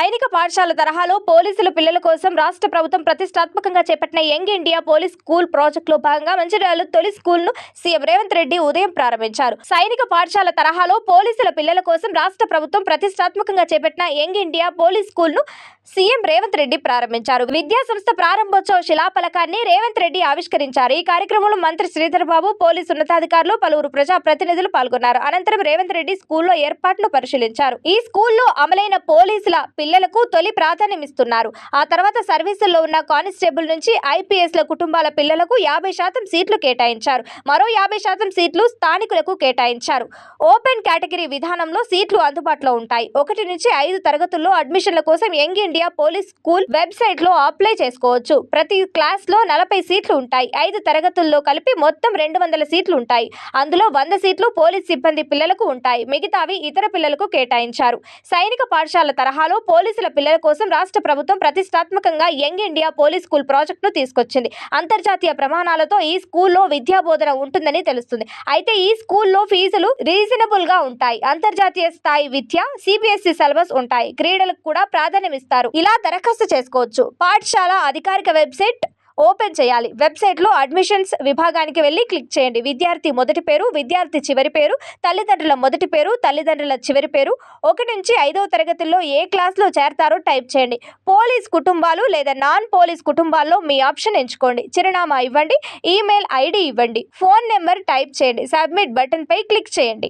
సైనిక పాఠశాల తరహాలో పోలీసుల పిల్లల కోసం రాష్ట్ర ప్రభుత్వం ప్రతిష్టాత్మకంగా చేపట్టిన యంగ్ ఇండియా పోలీస్ స్కూల్ ప్రాజెక్టులో భాగంగా మంచిర్యాల తొలి స్కూల్ను సీఎం రేవంత్ రెడ్డి ఉదయం ప్రారంభించారు. సైనిక పాఠశాల తరహాలో పోలీసుల పిల్లల కోసం రాష్ట్ర ప్రభుత్వం ప్రతిష్టాత్మకంగా చేపట్టిన యంగ్ ఇండియా పోలీస్ స్కూల్ను సీఎం రేవంత్ రెడ్డి ప్రారంభించారు. విద్యా సంస్థ ప్రారంభోత్సవ శిలాఫలకాన్ని రేవంత్ రెడ్డి ఆవిష్కరించారు. ఈ కార్యక్రమంలో మంత్రి శ్రీధర్ బాబు పోలీసు ఉన్నతాధికారులు పలువురు ప్రజా ప్రతినిధులు పాల్గొన్నారు. అనంతరం రేవంత్ రెడ్డి స్కూల్లో ఏర్పాట్లు పరిశీలించారు. ఈ స్కూల్లో అమలైన పోలీసుల పిల్లలకు తొలి ప్రాధాన్యమిస్తున్నారు. ఆ తర్వాత సర్వీసుల్లో ఉన్న కానిస్టేబుల్ నుంచి ఐపీఎస్ల కుటుంబాల పిల్లలకు యాభై శాతం సీట్లు కేటాయించారు. మరో యాభై శాతం సీట్లు స్థానికులకు కేటాయించారు. ఓపెన్ కేటగిరీ విధానంలో సీట్లు అందుబాటులో ఉంటాయి. ఒకటి నుంచి ఐదు తరగతుల్లో అడ్మిషన్ల కోసం యంగ్ ఇండియా పోలీస్ స్కూల్ వెబ్సైట్లో అప్లై చేసుకోవచ్చు. ప్రతి క్లాస్లో నలభై సీట్లు ఉంటాయి. ఐదు తరగతుల్లో కలిపి మొత్తం రెండు వందల సీట్లు ఉంటాయి. అందులో వంద సీట్లు పోలీస్ సిబ్బంది పిల్లలకు ఉంటాయి. మిగతావి ఇతర పిల్లలకు కేటాయించారు. సైనిక పాఠశాల తరహాలో పోలీసుల పిల్లల కోసం రాష్ట్ర ప్రభుత్వం ప్రతిష్టాత్మకంగా యంగ్ ఇండియా పోలీస్ స్కూల్ ప్రాజెక్టును తీసుకొచ్చింది. అంతర్జాతీయ ప్రమాణాలతో ఈ స్కూల్లో విద్యా బోధన ఉంటుందని తెలుస్తుంది. అయితే ఈ స్కూల్లో ఫీజులు రీజనబుల్గా ఉంటాయి. అంతర్జాతీయ స్థాయి విద్య సిబిఎస్ఈ సిలబస్ ఉంటాయి. క్రీడలకు కూడా ప్రాధాన్యమిస్తారు. ఇలా దరఖాస్తు చేసుకోవచ్చు. పాఠశాల అధికారిక వెబ్సైట్ ఓపెన్ చేయాలి. వెబ్సైట్లో అడ్మిషన్స్ విభాగానికి వెళ్ళి క్లిక్ చేయండి. విద్యార్థి మొదటి పేరు విద్యార్థి చివరి పేరు తల్లిదండ్రుల మొదటి పేరు తల్లిదండ్రుల చివరి పేరు. ఒకటి నుంచి ఐదవ తరగతుల్లో ఏ క్లాస్లో చేరతారో టైప్ చేయండి. పోలీస్ కుటుంబాలు లేదా నాన్ పోలీస్ కుటుంబాల్లో మీ ఆప్షన్ ఎంచుకోండి. చిరునామా ఇవ్వండి ఈమెయిల్ ఐడి ఇవ్వండి. ఫోన్ నెంబర్ టైప్ చేయండి. సబ్మిట్ బటన్పై క్లిక్ చేయండి.